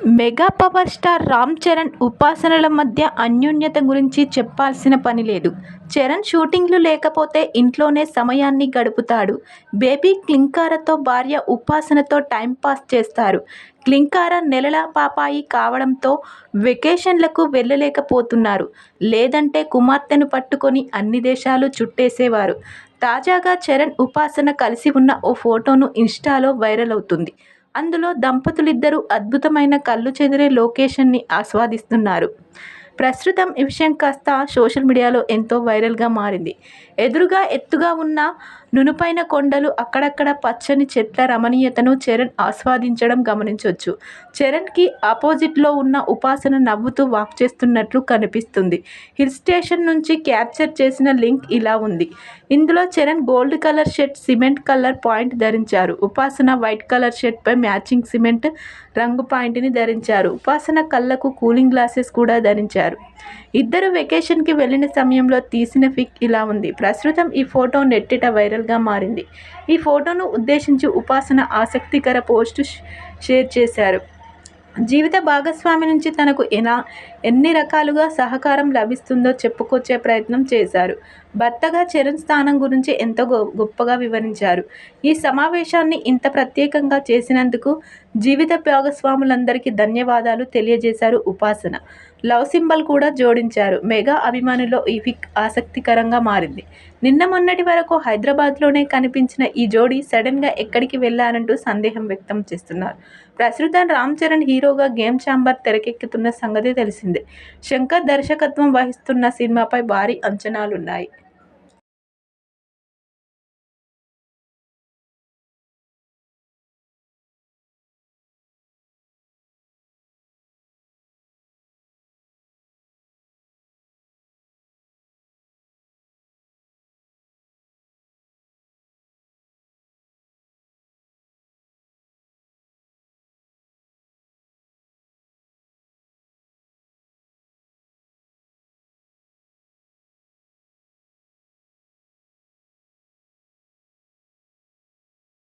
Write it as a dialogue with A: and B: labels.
A: Mega power star Ram Charan ఉపాసనల మధ్య అన్యోన్యత గురించి చెప్పాల్సిన పని లేదు. చరణ్ షూటింగ్లు లేకపోతే ఇంట్లోనే సమయాన్ని గడుపుతాడు. బేబీ క్లింకారతో భార్య ఉపాసనతో టైంపాస్ చేస్తారు. క్లింకార నెలల పాపాయి కావడంతో వెకేషన్లకు వెళ్ళలేకపోతున్నారు. లేదంటే కుమార్తెను పట్టుకొని అన్ని దేశాలు చుట్టేసేవారు. తాజాగా చరణ్ ఉపాసన కలిసి ఉన్న ఓ ఫోటోను ఇన్స్టాలో వైరల్ అవుతుంది. అందులో దంపతులిద్దరూ అద్భుతమైన కళ్ళు చెదిరే లొకేషన్ని ఆస్వాదిస్తున్నారు. ప్రస్తుతం ఈ విషయం కాస్త సోషల్ మీడియాలో ఎంతో వైరల్గా మారింది. ఎదురుగా ఎత్తుగా ఉన్న నునుపైన కొండలు అక్కడక్కడ పచ్చని చెట్ల రమణీయతను చరణ్ ఆస్వాదించడం గమనించవచ్చు చరణ్కి ఆపోజిట్లో ఉన్న ఉపాసన నవ్వుతూ వాక్ చేస్తున్నట్లు కనిపిస్తుంది. హిల్ స్టేషన్ నుంచి క్యాప్చర్ చేసిన లింక్ ఇలా ఉంది. ఇందులో Charan gold colour shirt cement colour pant ధరించారు. ఉపాసన వైట్ కలర్ షర్ట్పై మ్యాచింగ్ సిమెంట్ రంగు పాయింట్ని ధరించారు. ఉపాసన కళ్ళకు కూలింగ్ గ్లాసెస్ కూడా ధరించారు. ఇద్దరు వెకేషన్కి వెళ్ళిన సమయంలో తీసిన పిక్ ఇలా ఉంది. ప్రస్తుతం ఈ ఫోటో నెట్టిట వైరల్గా మారింది. ఈ ఫోటోను ఉద్దేశించి ఉపాసన ఆసక్తికర పోస్టు షేర్ చేశారు. జీవిత భాగస్వామి నుంచి తనకు ఎలా ఎన్ని రకాలుగా సహకారం లభిస్తుందో చెప్పుకొచ్చే ప్రయత్నం చేశారు. భర్తగా చరణ్ స్థానం గురించి ఎంతో గొప్పగా వివరించారు. ఈ సమావేశాన్ని ఇంత ప్రత్యేకంగా చేసినందుకు జీవిత భాగస్వాములందరికీ ధన్యవాదాలు తెలియజేశారు ఉపాసన. లవ్ సింబల్ కూడా జోడించారు. మెగా అభిమానుల్లో ఈ పిక్ ఆసక్తికరంగా మారింది. నిన్న మొన్నటి వరకు హైదరాబాద్లోనే కనిపించిన ఈ జోడీ సడన్గా ఎక్కడికి వెళ్ళారంటూ సందేహం వ్యక్తం చేస్తున్నారు. ప్రస్తుతం రామ్ చరణ్ హీరోగా గేమ్ ఛాంబర్ తెరకెక్కుతున్న సంగతి తెలిసింది. శంకర్ దర్శకత్వం వహిస్తున్న సినిమాపై భారీ అంచనాలున్నాయి.